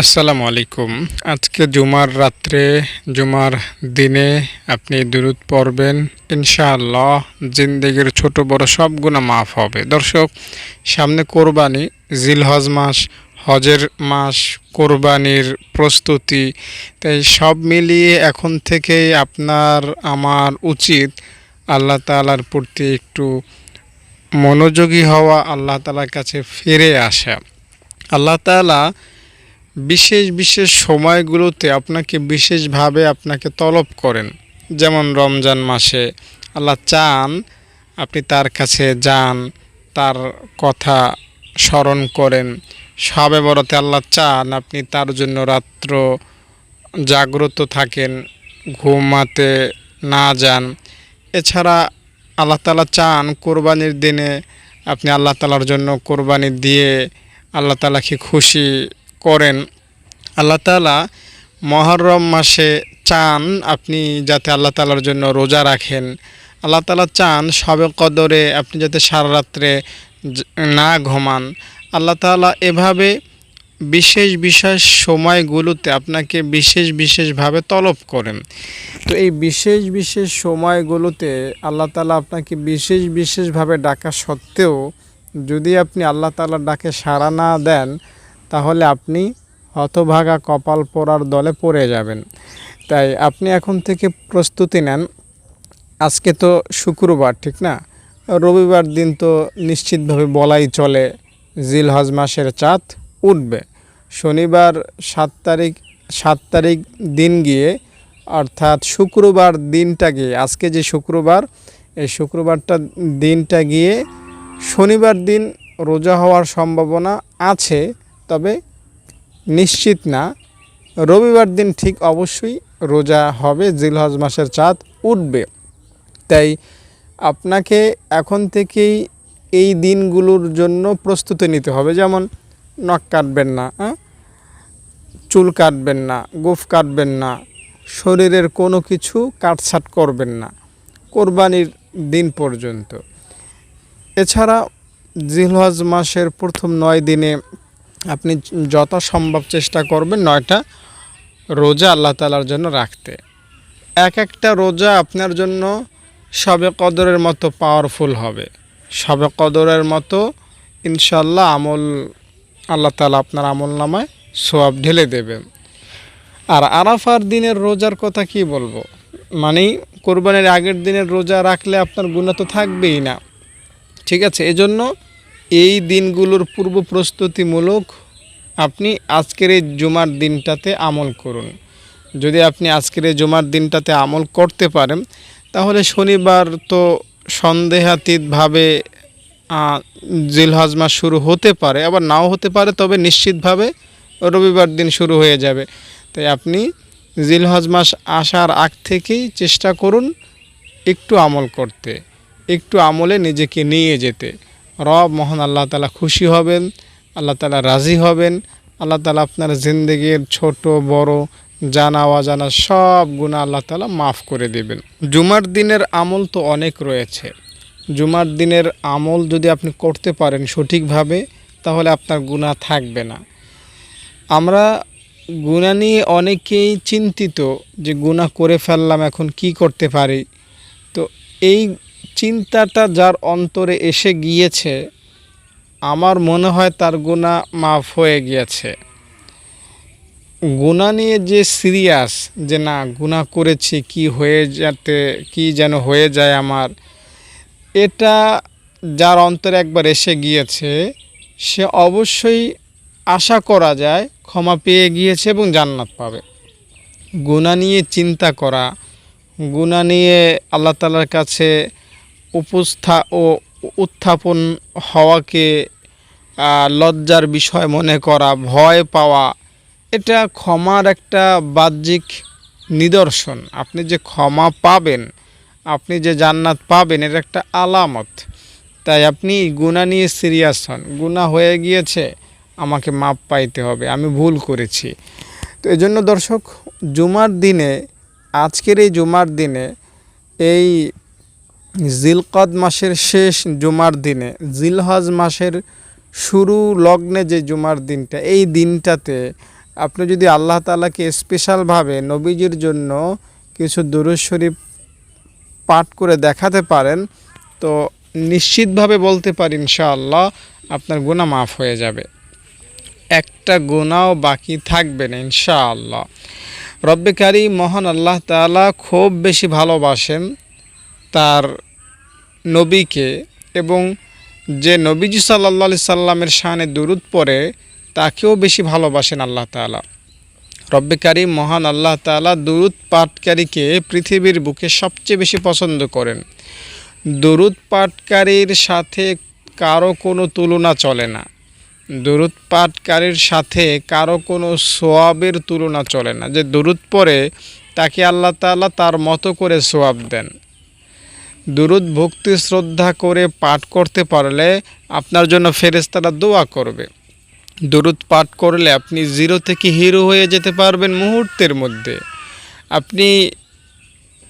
আসসালামু আলাইকুম। আজকে জুমার রাত্রে, জুমার দিনে আপনি দুরুদ পড়বেন। ইনশাআল্লাহ জিন্দেগির ছোট বড় সব গুণা মাফ হবে। দর্শক, সামনে কোরবানি, জিলহজ মাস, হজের মাস, কোরবানির প্রস্তুতি। তাই সব মিলিয়ে এখন থেকেই আপনার, আমার উচিত আল্লাহ তালার প্রতি একটু মনোযোগী হওয়া, আল্লাহ তালার কাছে ফিরে আসা। আল্লাহ তালা বিশেষ বিশেষ সময়গুলোতে আপনাকে বিশেষভাবে আপনাকে তলব করেন। যেমন রমজান মাসে আল্লাহ চান আপনি তার কাছে যান, তার কথা স্মরণ করেন। সবে বড়তে আল্লাহ চান আপনি তার জন্য রাত্র জাগ্রত থাকেন, ঘুমাতে না যান। এছাড়া আল্লাহ তালা চান কোরবানির দিনে আপনি আল্লাহ তালার জন্য কোরবানি দিয়ে আল্লাহ তালাকে খুশি করেন। আল্লাহ তালা মহরম মাসে চান আপনি যাতে আল্লাহ তালার জন্য রোজা রাখেন। আল্লাহ তালা চান সবে কদরে আপনি যাতে সারা রাত্রে না ঘুমান। আল্লাহ তালা এভাবে বিশেষ বিশেষ সময়গুলোতে আপনাকে বিশেষ, বিশেষভাবে তলব করেন। তো এই বিশেষ বিশেষ সময়গুলোতে আল্লাহ তালা আপনাকে বিশেষ, বিশেষভাবে ডাকা সত্ত্বেও যদি আপনি আল্লাহ তালার ডাকে সাড়া না দেন তাহলে আপনি হতভাগা কপাল পোড়ার দলে পড়ে যাবেন। তাই আপনি এখন থেকে প্রস্তুতি নেন। আজকে তো শুক্রবার, ঠিক না? রবিবার দিন তো নিশ্চিতভাবে বলাই চলে জিল হজ মাসের চাঁদ উঠবে। শনিবার সাত তারিখ সাত তারিখ দিন গিয়ে, অর্থাৎ শুক্রবার দিনটা গিয়ে, আজকে যে শুক্রবার, এই শুক্রবারটা দিনটা গিয়ে শনিবার দিন রোজা হওয়ার সম্ভাবনা আছে। তবে নিশ্চিত না। রবিবার দিন ঠিক অবশ্যই রোজা হবে, জিলহজ মাসের চাঁদ উঠবে। তাই আপনাকে এখন থেকেই এই দিনগুলোর জন্য প্রস্তুতি নিতে হবে। যেমন নখ কাটবেন না হ্যাঁ? চুল কাটবেন না, গোফ কাটবেন না, শরীরের কোনো কিছু কাটছাট করবেন না, কোরবানির দিন পর্যন্ত। এছাড়া জিলহজ মাসের প্রথম নয় দিনে আপনি যথাসম্ভব চেষ্টা করবেন নয়টা রোজা আল্লাহ তালার জন্য রাখতে। এক একটা রোজা আপনার জন্য সবে কদরের মতো পাওয়ারফুল হবে। সবে কদরের মতো ইনশাল্লাহ আমল আল্লাহ তালা আপনার আমল নামায় সোয়াব ঢেলে দেবেন আর আরাফার দিনের রোজার কথা কি বলব? মানে কোরবানির আগের দিনের রোজা রাখলে আপনার গুণা তো থাকবেই না। ঠিক আছে, এজন্য এই দিনগুলোর পূর্ব প্রস্তুতিমূলক আপনি আজকের এই জুমার দিনটাতে আমল করুন। যদি আপনি আজকের এই জুমার দিনটাতে আমল করতে পারেন তাহলে শনিবার তো সন্দেহাতীতভাবে আহ, জিলহজ মাস শুরু হতে পারে আবার নাও হতে পারে তবে নিশ্চিতভাবে রবিবার দিন শুরু হয়ে যাবে। তাই আপনি জিলহজ মাস আসার আগ থেকেই চেষ্টা করুন একটু আমল করতে একটু আমলে নিজেকে নিয়ে যেতে। রব মহান আল্লাহ তালা খুশি হবেন, আল্লাহ তালা রাজি হবেন, আল্লাহ তালা আপনার জিন্দগির ছোট, বড়, জানা, অজানা সব গুণা আল্লাহ তালা মাফ করে দেবেন। জুমার দিনের আমল তো অনেক রয়েছে। জুমার দিনের আমল যদি আপনি করতে পারেন সঠিকভাবে, তাহলে আপনার গুণা থাকবে না। আমরা গুণা নিয়ে অনেকেই চিন্তিত যে গুণা করে ফেললাম, এখন কি করতে পারি? তো এই চিন্তাটা যার অন্তরে এসে গিয়েছে, আমার মনে হয় তার গুণা মাফ হয়ে গিয়েছে। গুণা নিয়ে যে সিরিয়াস যে না গুণা করেছি, কি হয়ে যাতে, কি যেন হয়ে যায় আমার, এটা যার অন্তরে একবার এসে গিয়েছে, সে অবশ্যই আশা করা যায় ক্ষমা পেয়ে গিয়েছে এবং জান্নাত পাবে। গুণা নিয়ে চিন্তা করা গুণা নিয়ে আল্লাহ তালার কাছে উপস্থা ও উত্থাপন হওয়াকে লজ্জার বিষয় মনে করা, ভয় পাওয়া, এটা ক্ষমার একটা বাহ্যিক নিদর্শন। আপনি যে ক্ষমা পাবেন, আপনি যে জান্নাত পাবেন এটা একটা আলামত। তাই আপনি গুণা নিয়ে সিরিয়াস হন। গুণা হয়ে গিয়েছে, আমাকে মাপ পাইতে হবে, আমি ভুল করেছি। তো এই জন্য দর্শক, জুমার দিনে, আজকের এই জুমার দিনে, এই জিলকদ মাসের শেষ জুমার দিনে, জিলহজ মাসের শুরু লগ্নে যে জুমার দিনটা, এই দিনটাতে আপনি যদি আল্লাহ তালাকে স্পেশালভাবে নবীজির জন্য কিছু শরীফ পাঠ করে দেখাতে পারেন, তো নিশ্চিতভাবে বলতে পারি ইনশাআল্লাহ আপনার গুণা মাফ হয়ে যাবে। একটা গুণাও বাকি থাকবে না ইনশাআল্লাহ। রব্বেকারী মহান আল্লাহ তাআলা খুব বেশি ভালোবাসেন। তার নবীকে এবং যে নবীজি সাল্লা সাল্লামের শানে দুরুদ পরে তাকেও বেশি ভালোবাসেন আল্লাহ তাআলা। রব্বেকারী মহান আল্লাহ তাআলা দুরুদ পাঠকারীকে পৃথিবীর বুকে সবচেয়ে বেশি পছন্দ করেন। দুরুদ পাঠকারীর সাথে কারও কোনো তুলনা চলে না। দুরুদ পাঠকারীর সাথে কারও কোনো সোয়াবের তুলনা চলে না। যে দুরুদ পরে তাকে আল্লাহ তাআলা তার মতো করে সোয়াব দেন। দুরুদ ভক্তি শ্রদ্ধা করে পাঠ করতে পারলে আপনার জন্য ফেরেস্তারা দোয়া করবে। দুরুদ পাঠ করলে আপনি জিরো থেকে হিরো হয়ে যেতে পারবেন মুহূর্তের মধ্যে। আপনি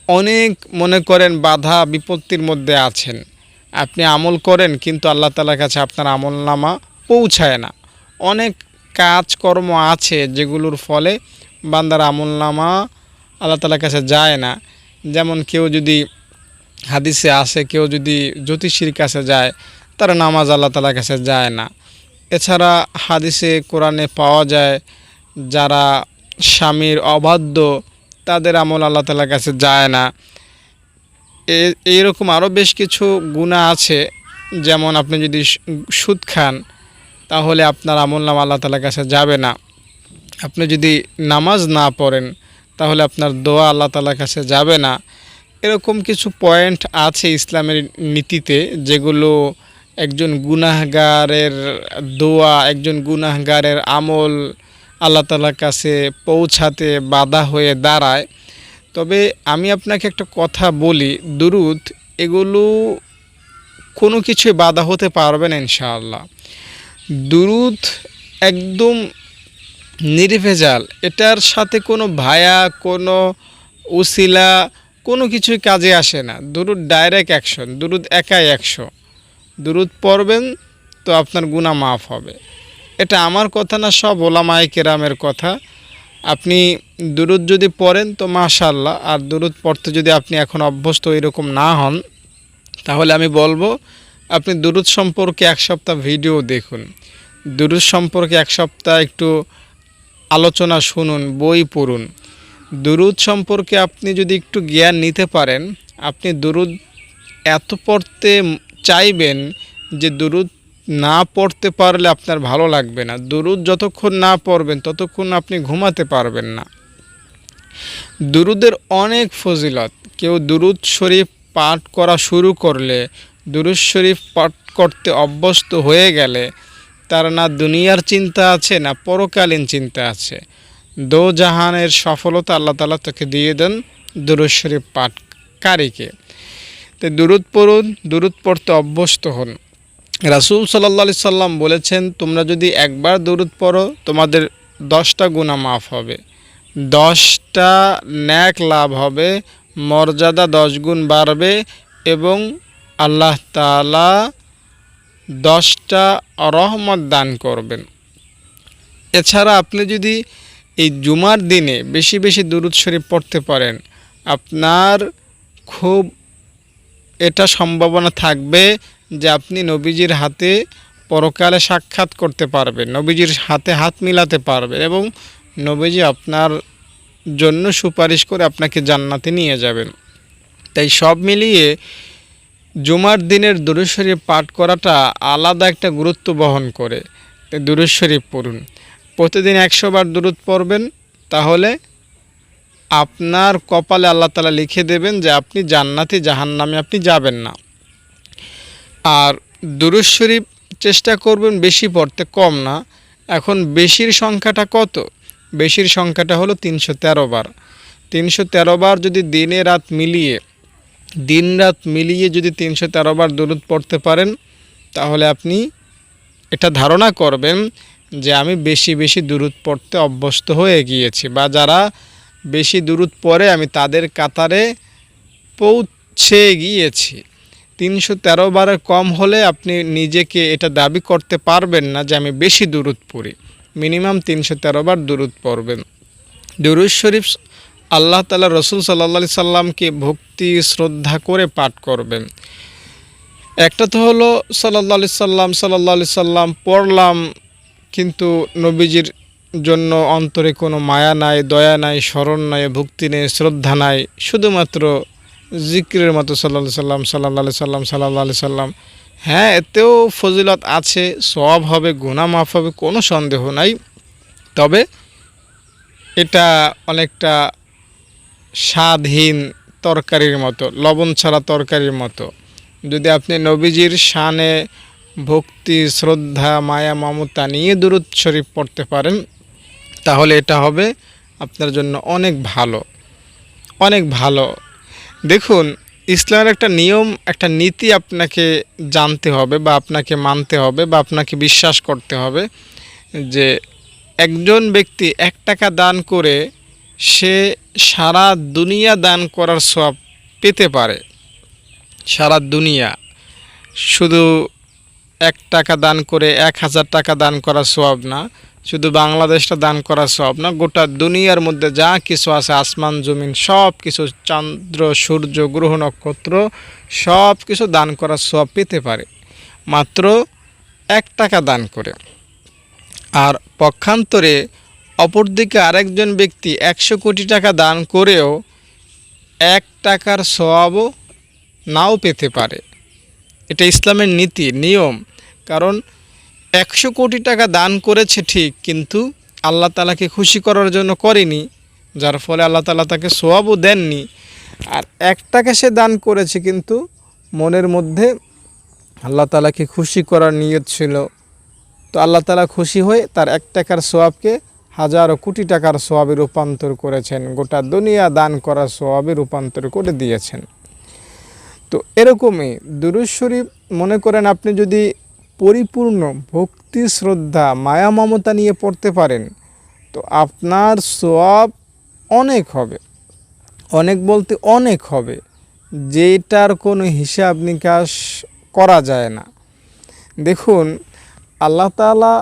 অনেক মনে করেন বাধা, বিপত্তির মধ্যে আছেন। আপনি আমল করেন কিন্তু আল্লাহ তালার কাছে আপনার আমল নামা পৌঁছায় না। অনেক কাজকর্ম আছে যেগুলোর ফলে বান্দার আমল নামা আল্লাহ তালার কাছে যায় না। যেমন কেউ যদি হাদিসে আসে কেউ যদি জ্যোতিষীর কাছে যায়, তার নামাজ আল্লাহ তালার কাছে যায় না। এছাড়া হাদিসে, কোরআনে পাওয়া যায়, যারা স্বামীর অবাধ্য, তাদের আমল আল্লাহ তালার কাছে যায় না। এইরকম আরও বেশ কিছু গুণা আছে, যেমন আপনি যদি সুদ খান, তাহলে আপনার আমল নাম আল্লাহ তালার কাছে যাবে না। আপনি যদি নামাজ না পড়েন, তাহলে আপনার দোয়া আল্লাহ তালার কাছে যাবে না। এরকম কিছু পয়েন্ট আছে ইসলামের নীতিতে যেগুলো একজন গুনাহগারের দোয়া, একজন গুনাহগারের আমল আল্লাহ তালার কাছে পৌঁছাতে বাধা হয়ে দাঁড়ায়। তবে আমি আপনাকে একটা কথা বলি, দুরুদ, এগুলো কোনো কিছুই বাধা হতে পারবে না ইনশাআল্লাহ। দুরুদ একদম নির্ভেজাল, এটার সাথে কোনো ভায়া, কোনো উসিলা কোনো কিছুই কাজে আসে না। দুরুদ ডাইরেক্ট অ্যাকশন দুরুদ একাই একশো। দুরুদ পড়বেন তো আপনার গুণা মাফ হবে। এটা আমার কথা না, সব ওলামাই কেরামের কথা। আপনি দুরুদ যদি পড়েন তো মাশাল্লাহ আর দুরুদ পড়তে যদি আপনি এখন অভ্যস্ত এরকম না হন, তাহলে আমি বলব, আপনি দুরুদ সম্পর্কে এক সপ্তাহ ভিডিও দেখুন। দুরুদ সম্পর্কে এক সপ্তাহ একটু আলোচনা শুনুন, বই পড়ুন। দুরুদ সম্পর্কে আপনি যদি একটু জ্ঞান নিতে পারেন, আপনি দুরুদ এত পড়তে চাইবেন যে দুরুদ না পড়তে পারলে আপনার ভালো লাগবে না। দুরুদ যতক্ষণ না পড়বেন, ততক্ষণ আপনি ঘুমাতে পারবেন না। দুরুদের অনেক ফজিলত। কেউ দুরুদ শরীফ পাঠ করা শুরু করলে, দুরুদ শরীফ পাঠ করতে অভ্যস্ত হয়ে গেলে, তার না দুনিয়ার চিন্তা আছে, না পরকালীন চিন্তা আছে। দো জাহানের সফলতা আল্লাহ তালা তোকে দিয়ে দেন দুরুদ শরীফ পাঠকারীকে। তো দুরুদ পড়ুন, দুরুদ পড়তে অভ্যস্ত হন। রাসুল সাল্লা সাল্লাম বলেছেন, তোমরা যদি একবার দুরুদ পড়ো, তোমাদের দশটা গুণা মাফ হবে। দশটা ন্যাক লাভ হবে, মর্যাদা দশ গুণ বাড়বে এবং আল্লাহ তালা দশটা রহমত দান করবেন। এছাড়া আপনি যদি এই জুমার দিনে বেশি বেশি দুরুদ শরীফ পড়তে পারেন। আপনার খুব এটা সম্ভাবনা থাকবে যে আপনি নবীজির হাতে পরকালে সাক্ষাৎ করতে পারবেন, নবীজির হাতে হাত মিলাতে পারবেন এবং নবীজি আপনার জন্য সুপারিশ করে আপনাকে জান্নাতে নিয়ে যাবেন। তাই সব মিলিয়ে জুমার দিনের দুরুদ শরীফ পাঠ করাটা আলাদা একটা গুরুত্ব বহন করে। শরীফ পড়ুন। প্রতিদিন একশো বার দুরুদ পড়বেন, তাহলে আপনার কপালে আল্লাহ তালা লিখে দেবেন যে আপনি জান্নাতি, জাহান্নামে আপনি যাবেন না। আর দুরুদ শরীফ চেষ্টা করবেন বেশি পড়তে, কম না। এখন বেশির সংখ্যাটা কত? বেশির সংখ্যাটা হলো তিনশো তেরো বার। তিনশো তেরো বার যদি দিনে রাত মিলিয়ে, দিন রাত মিলিয়ে যদি তিনশো তেরো বার দুরুদ পড়তে পারেন, তাহলে আপনি এটা ধারণা করবেন যে আমি বেশি বেশি দূরত পড়তে অভ্যস্ত হয়ে গিয়েছি বা যারা বেশি দূরত পড়ে আমি তাদের কাতারে পৌঁছে গিয়েছি। তিনশো তেরো বারের কম হলে আপনি নিজেকে এটা দাবি করতে পারবেন না যে আমি বেশি দূরত পড়ি। মিনিমাম তিনশো তেরো বার দুরুদ পড়বেন। দুরুজ শরীফ আল্লাহ তালা রসুল সাল্লা সাল্লামকে ভক্তি, শ্রদ্ধা করে পাঠ করবেন। একটা তো হলো সাল্লাহ সাল্লাম সাল্লাহ সাল্লাম পড়লাম কিন্তু নবীজির জন্য অন্তরে কোনো মায়া নাই, দয়া নাই, স্মরণ নাই, ভক্তি নেই, শ্রদ্ধা নাই। শুধুমাত্র জিক্রের মতো সাল্লা সাল্লাম সাল্লাহ সাল্লাম সাল্লাহ সাল্লাম। হ্যাঁ এতেও ফজিলত আছে সব হবে গুণা মাফ হবে, কোনো সন্দেহ নাই। তবে এটা অনেকটা স্বাদহীন তরকারির মতো, লবণ ছাড়া তরকারির মতো। যদি আপনি নবীজির শানে ভক্তি, শ্রদ্ধা, মায়া, মমতা নিয়ে দূরত শরীফ পড়তে পারেন, তাহলে এটা হবে আপনার জন্য অনেক ভালো অনেক ভালো। দেখুন, ইসলামের একটা নিয়ম, একটা নীতি আপনাকে জানতে হবে বা আপনাকে মানতে হবে বা আপনাকে বিশ্বাস করতে হবে যে একজন ব্যক্তি এক টাকা দান করে সে সারা দুনিয়া দান করার সব পেতে পারে। সারা দুনিয়া। শুধু এক টাকা দান করে এক হাজার টাকা দান করা সব না। শুধু বাংলাদেশটা দান করা সব না, গোটা দুনিয়ার মধ্যে যা কিছু আছে, আসমান, জমিন, সব কিছু, চন্দ্র, সূর্য, গ্রহ, নক্ষত্র, সব কিছু দান করা সব পেতে পারে। মাত্র এক টাকা দান করে। আর পক্ষান্তরে অপরদিকে আরেকজন ব্যক্তি একশো কোটি টাকা দান করেও এক টাকার সওয়াবও নাও পেতে পারে। এটা ইসলামের নীতি, নিয়ম। কারণ একশো কোটি টাকা দান করেছে ঠিক, কিন্তু আল্লাহ তালাকে খুশি করার জন্য করেনি, যার ফলে আল্লাহ তালা তাকে সোয়াবও দেননি। আর এক টাকা সে দান করেছে, কিন্তু মনের মধ্যে আল্লাহ তালাকে খুশি করার নিয়ত ছিল। তো আল্লাহ তালা খুশি হয়ে তার এক টাকার সোয়াবকে হাজারো কোটি টাকার সোয়াবে রূপান্তর করেছেন, গোটা দুনিয়া দান করার সোয়াবে রূপান্তর করে দিয়েছেন। তো এরকমই দুরুজ শরীফ মনে করেন আপনি যদি পরিপূর্ণ ভক্তি, শ্রদ্ধা, মায়া, মমতা নিয়ে পড়তে পারেন, তো আপনার সোয়াব অনেক হবে। অনেক বলতে অনেক হবে, যেটার কোনো হিসাব নিকাশ করা যায় না। দেখুন, আল্লাহ তালা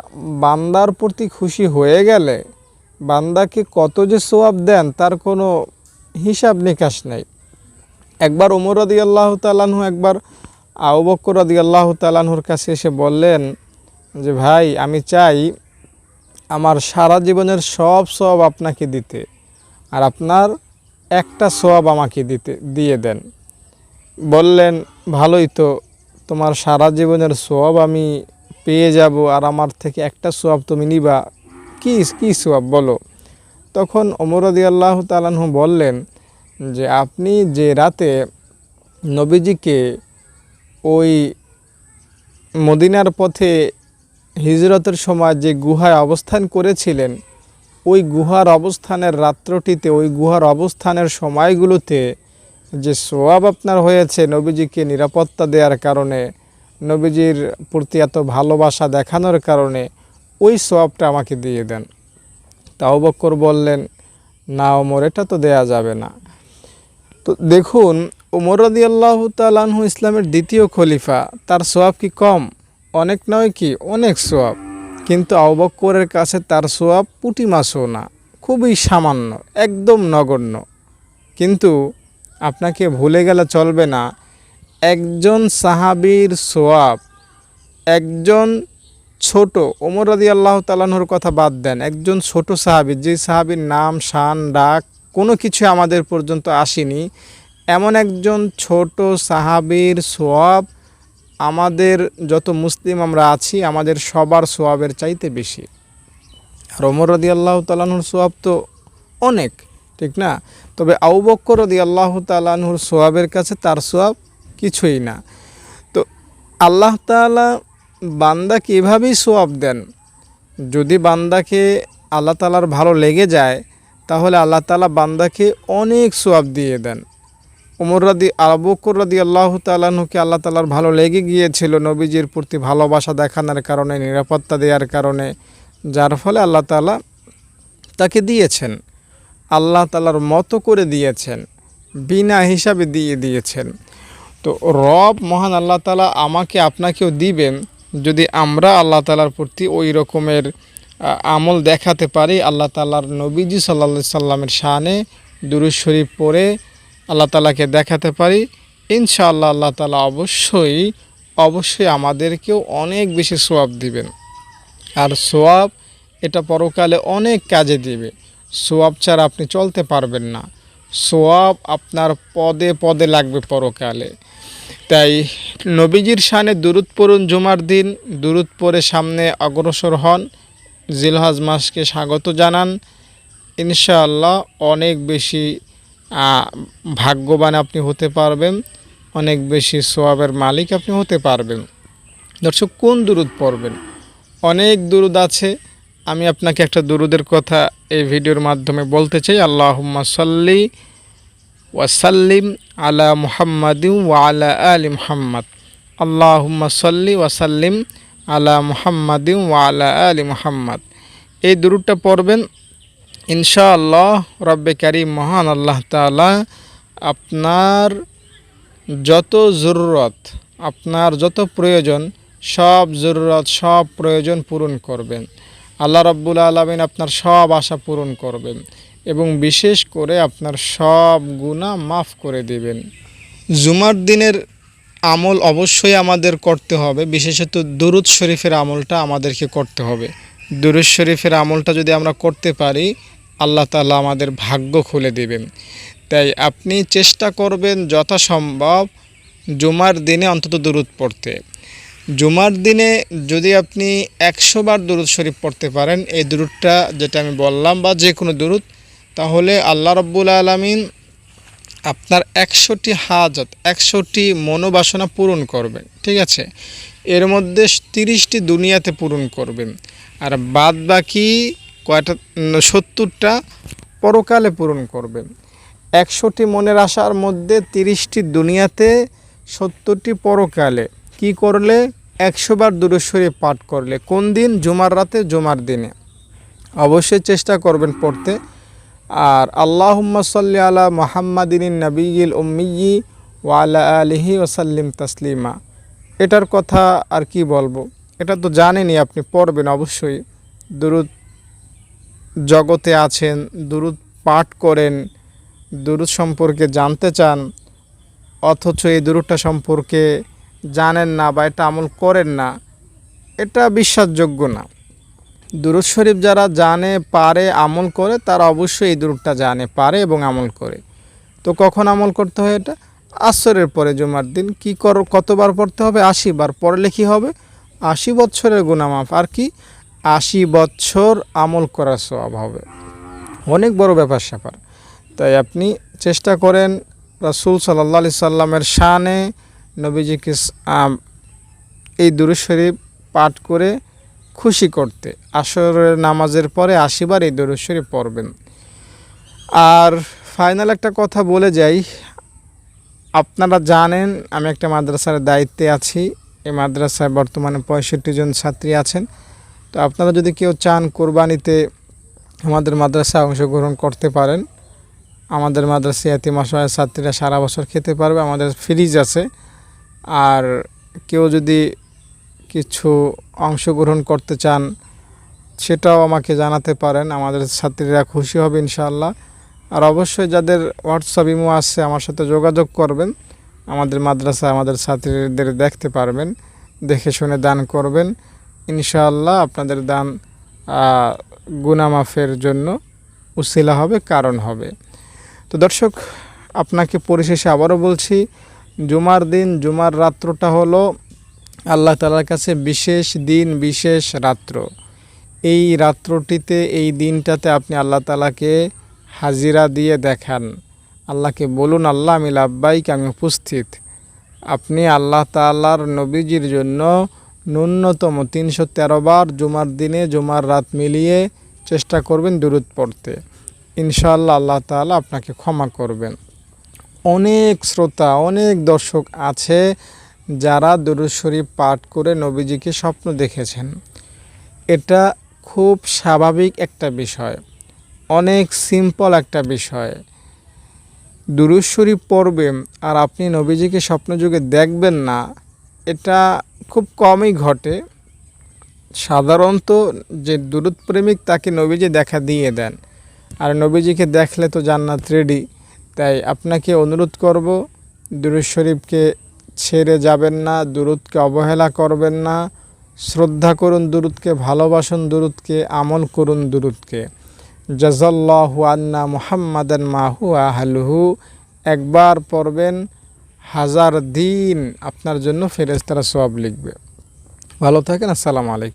বান্দার প্রতি খুশি হয়ে গেলে বান্দাকে কত যে সোয়াব দেন, তার কোনো হিসাব নিকাশ নেই। একবার ওমর রদি আল্লাহ তালাহু একবার আউ বক্কর রদি আল্লাহ তালাহুর কাছে এসে বললেন যে, ভাই, আমি চাই আমার সারা জীবনের সব সব আপনাকে দিতে আর আপনার একটা সব আমাকে দিতে, দিয়ে দেন। বললেন, ভালোই তো, তোমার সারা জীবনের সব আমি পেয়ে যাব আর আমার থেকে একটা সোয়াব তুমি নিবা। কি, কী সোয়াব বলো? তখন অমরদি আল্লাহ তালাহু বললেন যে, আপনি যে রাতে নবীজিকে ওই মদিনার পথে হিজরতের সময় যে গুহায় অবস্থান করেছিলেন, ওই গুহার অবস্থানের রাত্রটিতে, ওই গুহার অবস্থানের সময়গুলোতে যে সোয়াব আপনার হয়েছে নবীজিকে নিরাপত্তা দেওয়ার কারণে, নবীজির প্রতি এত ভালোবাসা দেখানোর কারণে, ওই সোয়াবটা আমাকে দিয়ে দেন। তাও বক্কর বললেন, না ওমর এটা তো দেয়া যাবে না। তো দেখুন ওমর রদি আল্লাহ তালাহু ইসলামের দ্বিতীয় খলিফা। তার সোয়াব কি কম? অনেক নয় কি? অনেক সোয়াব। কিন্তু আউবক্করের কাছে তার সোয়াব পুটি মাছও না। খুবই সামান্য, একদম নগণ্য। কিন্তু আপনাকে ভুলে গেলে চলবে না, একজন সাহাবির সোয়াব, একজন ছোট ওমর রদি আল্লাহ তালাহুর কথা বাদ দেন, একজন ছোট সাহাবি, যে সাহাবির নাম, শান, ডাক কোনো কিছু আমাদের পর্যন্ত আসেনি। এমন একজন ছোট সাহাবির সোয়াব আমাদের যত মুসলিম আমরা আছি, আমাদের সবার সোয়াবের চাইতে বেশি। আর ওমর রদি আল্লাহ তালাহুর সোয়াব তো অনেক, ঠিক না? তবে আউবক্কর রদি আল্লাহ তালাহুর সোয়াবের কাছে তার সোয়াব কিছুই না। তো আল্লাহ তালা বান্দাকে এভাবেই সোয়াব দেন। যদি বান্দাকে আল্লাহ তালার ভালো লেগে যায় তাহলে আল্লাহ তালা বান্দাকে অনেক সোয়াব দিয়ে দেন। উমর রাদি আবুকর রাদি আল্লাহ তালাহুকে আল্লাহ তালার ভালো লেগে গিয়েছিল, নবীজির প্রতি ভালোবাসা দেখানোর কারণে, নিরাপত্তা দেওয়ার কারণে, যার ফলে আল্লাহ তালা তাকে দিয়েছেন। আল্লাহ তালার মতো করে দিয়েছেন, বিনা হিসাবে দিয়ে দিয়েছেন। তো রব মহান আল্লাহ তালা আমাকে আপনাকেও দিবেন, যদি আমরা আল্লাহ তালার প্রতি ওই রকমের আমল দেখাতে পারি। আল্লাহ তালার নবীজি সাল্লা সাল্লামের শানে দুরুজ শরীফ পড়ে আল্লাহ তালাকে দেখাতে পারি। ইনশাআল্লাহ আল্লাহ তালা অবশ্যই অবশ্যই আমাদেরকেও অনেক বেশি সোয়াব দিবেন। আর সোয়াব এটা পরকালে অনেক কাজে দিবে। সোয়াব ছাড়া আপনি চলতে পারবেন না। সোয়াব আপনার পদে পদে লাগবে পরকালে। তাই নবীজির শানে দুরুদ পড়ুন জুমার দিন, দুরুদ পরে সামনে অগ্রসর হন। জিলহাজ মাসকে স্বাগত জানান। ইনশাআল্লাহ অনেক বেশি ভাগ্যবান আপনি হতে পারবেন। অনেক বেশি সোয়াবের মালিক আপনি হতে পারবেন। দর্শক, কোন দুরুদ পড়বেন? অনেক দুরুদ আছে। আমি আপনাকে একটা দুরুদের কথা এই ভিডিওর মাধ্যমে বলতে চাই। আল্লাহুম্মা সাল্লি ওয়াসাল্লিম আলা মুহাম্মাদিম ওয়া আলা আলি মুহাম্মদ। আল্লাহুম্মা সাল্লি ওয়াসাল্লিম আলা মুহাম্মাদিন ওয়া আলা আলি মুহাম্মদ। এই দুরুদটা পড়বেন, ইনশাআল্লাহ রব্বে কারিম মহান আল্লাহ তাআলা আপনার যত জরুরত, আপনার যত প্রয়োজন, সব জরুরত, সব প্রয়োজন পূরণ করবেন। আল্লাহ রব্বুল আলমিন আপনার সব আশা পূরণ করবেন এবং বিশেষ করে আপনার সব গুণা মাফ করে দেবেন। জুমার দিনের আমল অবশ্যই আমাদের করতে হবে। বিশেষত দুরুদ শরীফের আমলটা আমাদেরকে করতে হবে। দুরুদ শরীফের আমলটা যদি আমরা করতে পারি, আল্লাহ তাআলা আমাদের ভাগ্য খুলে দেবেন। তাই আপনি চেষ্টা করবেন যথাসম্ভব জুমার দিনে অন্তত দুরুদ পড়তে। জুমার দিনে যদি আপনি একশো বার দুরুদ শরীফ পড়তে পারেন, এই দুরুদটা যেটা আমি বললাম বা যে কোনো দুরুদ, তাহলে আল্লাহ রব্বুল আলমিন আপনার একশোটি হাজত, একশোটি মনোবাসনা পূরণ করবেন, ঠিক আছে? এর মধ্যে তিরিশটি দুনিয়াতে পূরণ করবেন। আর বাদ বাকি কয়টা, সত্তরটা পরকালে পূরণ করবেন। একশোটি মনের আশার মধ্যে তিরিশটি দুনিয়াতে, সত্তরটি পরকালে। কি করলে? একশোবার দুরুশ্বরী পাঠ করলে। কোন দিন? জুমার রাতে, জুমার দিনে। অবশ্যই চেষ্টা করবেন পড়তে। আর আল্লাহুম্মা সাল্লি আলা মোহাম্মদিন নবীল উম্মিয়ি ওয়ালা আলিহি ওসাল্লিম তাসলিমা। এটার কথা আর কি বলব? এটা তো জানেনই আপনি, পড়বেন অবশ্যই। দুরুদ জগতে আছেন, দুরুদ পাঠ করেন, দুরুদ সম্পর্কে জানতে চান, অথচ এই দুরুদটা সম্পর্কে জানেন না বা এটা আমল করেন না, এটা বিশ্বাসযোগ্য না। দুরুদ শরীফ যারা জানে, পারে, আমল করে, তারা অবশ্যই এই দুরুদটা জানে, পারে এবং আমল করে। তো কখন আমল করতে হয় এটা? আসরের পরে জুমার দিন। কি কর, কতবার পড়তে হবে? আশি বার। পড়লে কি হবে? আশি বছরের গুণামাফ আর কি? আশি বছর আমল করার স্বভাব হবে। অনেক বড় ব্যাপার স্যাপার। তাই আপনি চেষ্টা করেন রাসুল সাল্লা আলি সাল্লামের শানে নবীজিকে এই দুরুদ শরীফ পাঠ করে খুশি করতে। আসরের নামাজের পরে আশিবার এই দরুদ শরীফ পড়বেন। আর ফাইনাল একটা কথা বলে যাই। আপনারা জানেন, আমি একটা মাদ্রাসার দায়িত্বে আছি। এই মাদ্রাসায় বর্তমানে পঁয়ষট্টি জন ছাত্রী আছেন। তো আপনারা যদি কেউ চান কোরবানিতে আমাদের মাদ্রাসায় অংশগ্রহণ করতে পারেন। আমাদের মাদ্রাসায় এতিম অসহায় ছাত্রীরা সারা বছর খেতে পারবে। আমাদের ফ্রিজ আছে। আর কেউ যদি কিছু অংশগ্রহণ করতে চান, সেটাও আমাকে জানাতে পারেন। আমাদের ছাত্রীরা খুশি হবে ইনশাআল্লাহ। আর অবশ্যই যাদের হোয়াটসঅ্যাপ ইমো আছে, আমার সাথে যোগাযোগ করবেন। আমাদের মাদ্রাসায় আমাদের ছাত্রীদের দেখতে পারবেন, দেখে শুনে দান করবেন। ইনশাআল্লাহ আপনাদের দান গুনামাফের জন্য উসিলা হবে, কারণ হবে। তো দর্শক, আপনাকে পরিশেষে আবারও বলছি, জুমার দিন, জুমার রাত্রটা হলো আল্লাহ তালার কাছে বিশেষ দিন, বিশেষ রাত্র। এই রাত্রটিতে, এই দিনটাতে আপনি আল্লাহ তালাকে হাজিরা দিয়ে দেখান। আল্লাহকে বলুন, আল্লাহ, আমি লাভবাইক আমি উপস্থিত। আপনি আল্লাহ তাল্লার নবীজির জন্য ন্যূনতম তিনশো তেরো বার জুমার দিনে, জুমার রাত মিলিয়ে চেষ্টা করবেন দূরত পড়তে। ইনশাল্লাহ আল্লাহ তাআলা আপনাকে ক্ষমা করবেন। অনেক শ্রোতা, অনেক দর্শক আছে যারা দুরুদ শরীফ পাঠ করে নবীজিকে স্বপ্ন দেখেছেন। এটা খুব স্বাভাবিক একটা বিষয়, অনেক সিম্পল একটা বিষয়। দুরুদ শরীফ পড়বেন আর আপনি নবীজিকে স্বপ্নযুগে দেখবেন না, এটা খুব কমই ঘটে। সাধারণত যে দুরুদ প্রেমিক তাকে নবীজি দেখা দিয়ে দেন, আর নবীজিকে দেখলে তো জান্নাত রেডি তাই আপনাকে অনুরোধ করব দুরুদ শরীফকে ছেড়ে যাবেন না, দুরুদকে অবহেলা করবেন না। শ্রদ্ধা করুন দুরুদকে, ভালোবাসুন দুরুদকে, আমল করুন দুরুদকে। জাজাল্লাহু আন্না মুহাম্মাদান মাহু আহলুহু। একবার পড়বেন, হাজার দিন আপনার জন্য ফেরেস্তারা সব লিখবে। ভালো থাকেন, আসসালামু আলাইকুম।